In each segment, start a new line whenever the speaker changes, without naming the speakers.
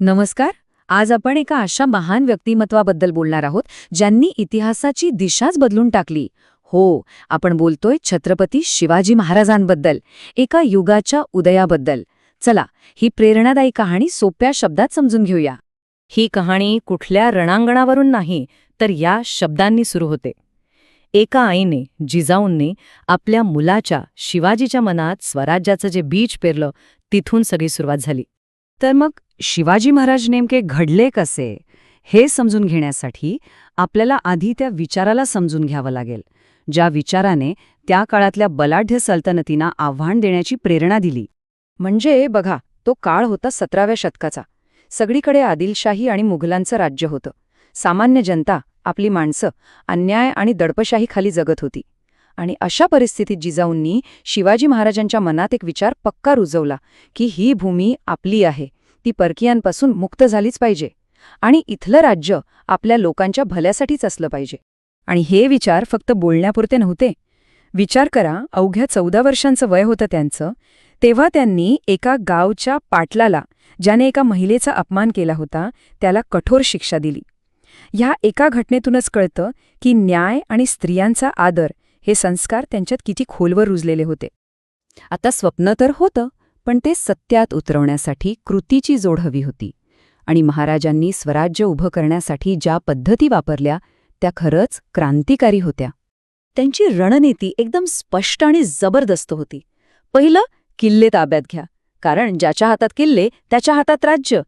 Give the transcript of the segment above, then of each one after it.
नमस्कार. आज आपण एका अशा महान व्यक्तिमत्वाबद्दल बोलणार आहोत ज्यांनी इतिहासाची दिशाच बदलून टाकली. हो आपण बोलतोय छत्रपती शिवाजी महाराजांबद्दल एका युगाच्या उदयाबद्दल. चला ही प्रेरणादायी कहाणी सोप्या शब्दात समजून घेऊया.
ही कहाणी कुठल्या रणांगणावरून नाही तर या शब्दांनी सुरू होते. एका आईने जिजाऊंनी आपल्या मुलाच्या शिवाजीच्या मनात स्वराज्याचं जे बीज पेरलं तिथून सगळी सुरुवात झाली.
तर मग शिवाजी महाराज नेमके घडले कसे हे समजून घेण्यासाठी आपल्याला आधी त्या विचाराला समजून घ्यावं लागेल ज्या विचाराने त्या काळातल्या बलाढ्य सल्तनतींना आव्हान देण्याची प्रेरणा दिली. म्हणजे बघा तो काळ होता सतराव्या शतकाचा. सगळीकडे आदिलशाही आणि मुघलांचं राज्य होतं. सामान्य जनता आपली माणसं अन्याय आणि दडपशाहीखाली जगत होती. आणि अशा परिस्थितीत जिजाऊंनी शिवाजी महाराजांच्या मनात एक विचार पक्का रुजवला की ही भूमी आपली आहे ती परकीयांपासून मुक्त झालीच पाहिजे. आणि इथलं राज्य आपल्या लोकांच्या भल्यासाठीच असलं पाहिजे. आणि हे विचार फक्त बोलण्यापुरते नव्हते. विचार करा अवघ्या चौदा वर्षांचं वय होतं त्यांचं तेव्हा त्यांनी एका गावच्या पाटलाला ज्याने एका महिलेचा अपमान केला होता त्याला कठोर शिक्षा दिली. ह्या एका घटनेतूनच कळतं की न्याय आणि स्त्रियांचा आदर हे संस्कार त्यांच्यात किती खोलवर रुजलेले होते. आता स्वप्न तर होतं पण ते सत्यात उतरवण्यासाठी कृतीची जोड हवी होती. आणि महाराजांनी स्वराज्य उभं करण्यासाठी ज्या पद्धती वापरल्या त्या खरंच क्रांतिकारी होत्या. त्यांची रणनीती एकदम स्पष्ट आणि जबरदस्त होती. पहिलं किल्ले ताब्यात घ्या कारण ज्याच्या हातात किल्ले त्याच्या हातात राज्य.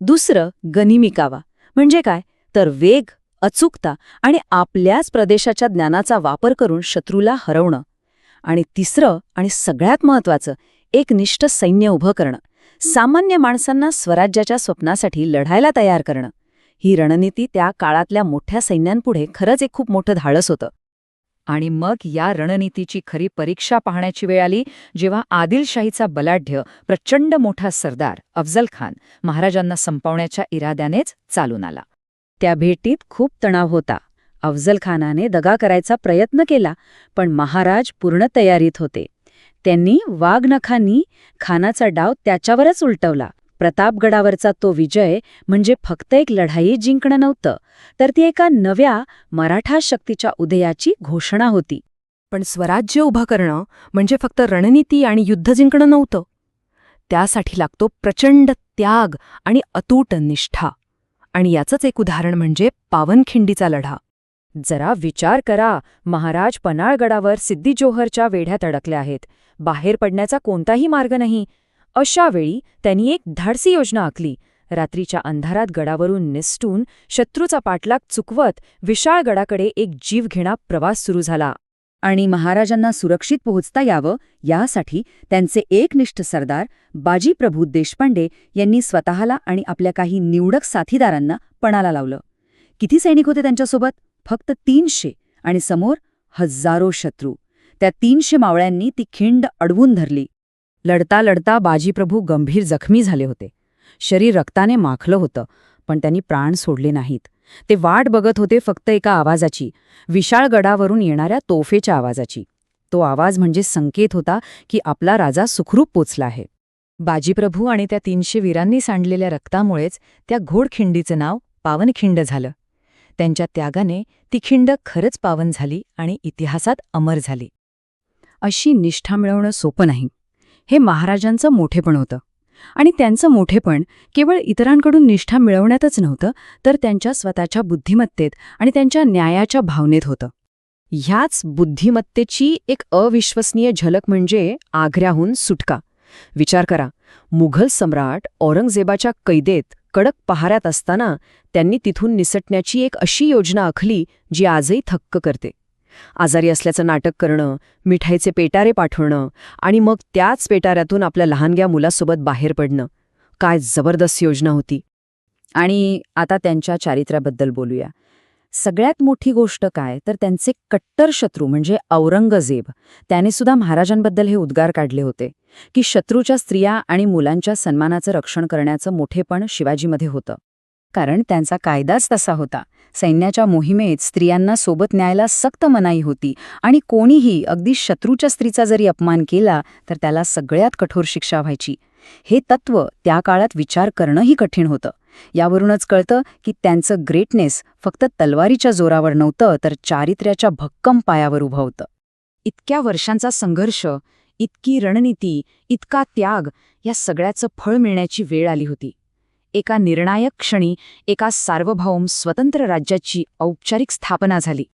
दुसरं गनिमिकावा म्हणजे काय? तर वेग अचूकता आणि आपल्याच प्रदेशाच्या ज्ञानाचा वापर करून शत्रूला हरवणं. आणि तिसरं आणि सगळ्यात महत्वाचं एक निष्ठ सैन्य उभं करणं सामान्य माणसांना स्वराज्याच्या स्वप्नासाठी लढायला तयार करणं. ही रणनीती त्या काळातल्या मोठ्या सैन्यांपुढे खरंच एक खूप मोठं धाडस होतं. आणि मग या रणनीतीची खरी परीक्षा पाहण्याची वेळ आली जेव्हा आदिलशाहीचा बलाढ्य प्रचंड मोठा सरदार अफजल खान महाराजांना संपवण्याच्या इराद्यानेच चालून आला. त्या भेटीत खूप तणाव होता. अफजल खानाने दगा करायचा प्रयत्न केला पण महाराज पूर्ण तयारीत होते. त्यांनी वाघनखांनी खानाचा डाव त्याच्यावरच उलटवला. प्रतापगडावरचा तो विजय म्हणजे फक्त एक लढाई जिंकणं नव्हतं तर ती एका नव्या मराठा शक्तीच्या उदयाची घोषणा होती.
पण स्वराज्य उभं करणं म्हणजे फक्त रणनीती आणि युद्ध जिंकणं नव्हतं. त्यासाठी लागतो प्रचंड त्याग आणि अतूट निष्ठा. आणि याचंच एक उदाहरण म्हणजे पावनखिंडीचा लढा.
जरा विचार करा महाराज पनाळगडावर सिद्धी जोहरच्या वेढ्यात अडकल्या आहेत. बाहेर पडण्याचा कोणताही मार्ग नाही. अशा वेळी त्यांनी एक धाडसी योजना आखली. रात्रीच्या अंधारात गडावरून निसटून शत्रूचा पाठलाग चुकवत विशाळ गडाकडे एक जीवघेणा प्रवास सुरू झाला. आणि महाराजांना सुरक्षित पोहोचता यावं यासाठी त्यांचे एकनिष्ठ सरदार बाजीप्रभू देशपांडे यांनी स्वतःला आणि आपल्या काही निवडक साथीदारांना पणाला लावलं. किती सैनिक होते त्यांच्यासोबत? फक्त तीनशे आणि समोर हजारो शत्रू. त्या तीनशे मावळ्यांनी ती खिंड अडवून धरली. लढता लढता बाजीप्रभू गंभीर जखमी झाले होते. शरीर रक्ताने माखलं होतं पण त्यांनी प्राण सोडले नाहीत. ते वाट बघत होते फक्त एका आवाजाची विशाळ गडावरून येणाऱ्या तोफेच्या आवाजाची. तो आवाज म्हणजे संकेत होता की आपला राजा सुखरूप पोचला आहे. बाजीप्रभू आणि त्या तीनशे वीरांनी सांडलेल्या रक्तामुळेच त्या घोडखिंडीचं नाव पावनखिंड झालं. त्यांच्या त्यागाने ती खिंड खरंच पावन झाली आणि इतिहासात अमर झाली. अशी निष्ठा मिळवणं सोपं नाही. हे महाराजांचं मोठेपण होतं. आणि त्यांचं मोठेपण केवळ इतरांकडून निष्ठा मिळवण्यातच नव्हतं तर त्यांच्या स्वतःच्या बुद्धिमत्तेत आणि त्यांच्या न्यायाच्या भावनेत होतं. ह्याच बुद्धिमत्तेची एक अविश्वसनीय झलक म्हणजे आग्र्याहून सुटका. विचार करा मुघल सम्राट औरंगजेबाच्या कैदेत कडक पहाऱ्यात असताना त्यांनी तिथून निसटण्याची एक अशी योजना आखली जी आजही थक्क करते. आजारी असल्याचं नाटक करणं मिठाईचे पेटारे पाठवणं आणि मग त्याच पेटाऱ्यातून आपल्या लहानग्या मुलासोबत बाहेर पडणं. काय जबरदस्त योजना होती. आणि आता त्यांच्या चारित्र्याबद्दल बोलूया. सगळ्यात मोठी गोष्ट काय? तर त्यांचे कट्टर शत्रू म्हणजे औरंगजेब त्याने सुद्धा महाराजांबद्दल हे उद्गार काढले होते की शत्रूच्या स्त्रिया आणि मुलांच्या सन्मानाचं रक्षण करण्याचं मोठेपण शिवाजीमध्ये होतं. कारण त्यांचा कायदाच तसा होता. सैन्याच्या मोहिमेत स्त्रियांना सोबत न्यायला सक्त मनाई होती आणि कोणीही अगदी शत्रूच्या स्त्रीचा जरी अपमान केला तर त्याला सगळ्यात कठोर शिक्षा व्हायची. हे तत्त्व त्या काळात विचार करणंही कठीण होतं. यावरूनच कळतं की त्यांचं ग्रेटनेस फक्त तलवारीच्या जोरावर नव्हतं तर चारित्र्याच्या भक्कम पायावर उभं होतं. इतक्या वर्षांचा संघर्ष इतकी रणनीती इतका त्याग या सगळ्याचं फळ मिळण्याची वेळ आली होती. एका निर्णायक क्षणी एका सार्वभौम स्वतंत्र राज्याची औपचारिक स्थापना झाली.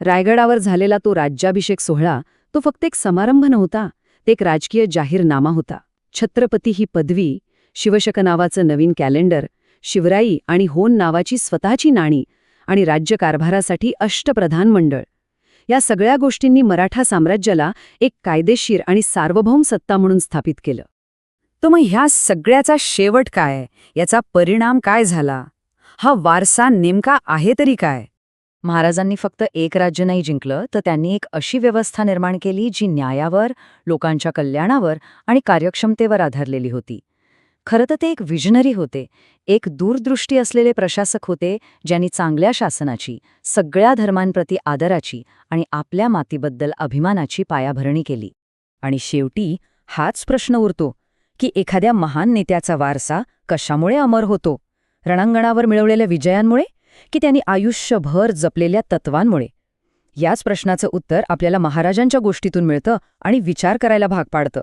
रायगडावर झालेला तो राज्याभिषेक सोहळा तो फक्त एक समारंभ नव्हता ते एक राजकीय जाहीरनामा होता. छत्रपती ही पदवी शिवशक नावाचं नवीन कॅलेंडर शिवराई आणि होन नावाची स्वतःची नाणी आणि राज्यकारभारासाठी अष्टप्रधान मंडळ. या सगळ्या गोष्टींनी मराठा साम्राज्याला एक कायदेशीर आणि सार्वभौम सत्ता म्हणून स्थापित केलं. तो मग ह्या सगळ्याचा शेवट काय? याचा परिणाम काय झाला? हा वारसा नेमका आहे तरी काय? महाराजांनी फक्त एक राज्य नाही जिंकलं तर त्यांनी एक अशी व्यवस्था निर्माण केली जी न्यायावर लोकांच्या कल्याणावर आणि कार्यक्षमतेवर आधारलेली होती. खरं तर ते एक विजनरी होते एक दूरदृष्टी असलेले प्रशासक होते ज्यांनी चांगल्या शासनाची सगळ्या धर्मांप्रती आदराची आणि आपल्या मातीबद्दल अभिमानाची पायाभरणी केली. आणि शेवटी हाच प्रश्न उरतो की एखाद्या महान नेत्याचा वारसा कशामुळे अमर होतो? रणांगणावर मिळवलेल्या विजयांमुळे की त्यांनी आयुष्यभर जपलेल्या तत्वांमुळे? याच प्रश्नाचं उत्तर आपल्याला महाराजांच्या गोष्टीतून मिळतं आणि विचार करायला भाग पाडतं.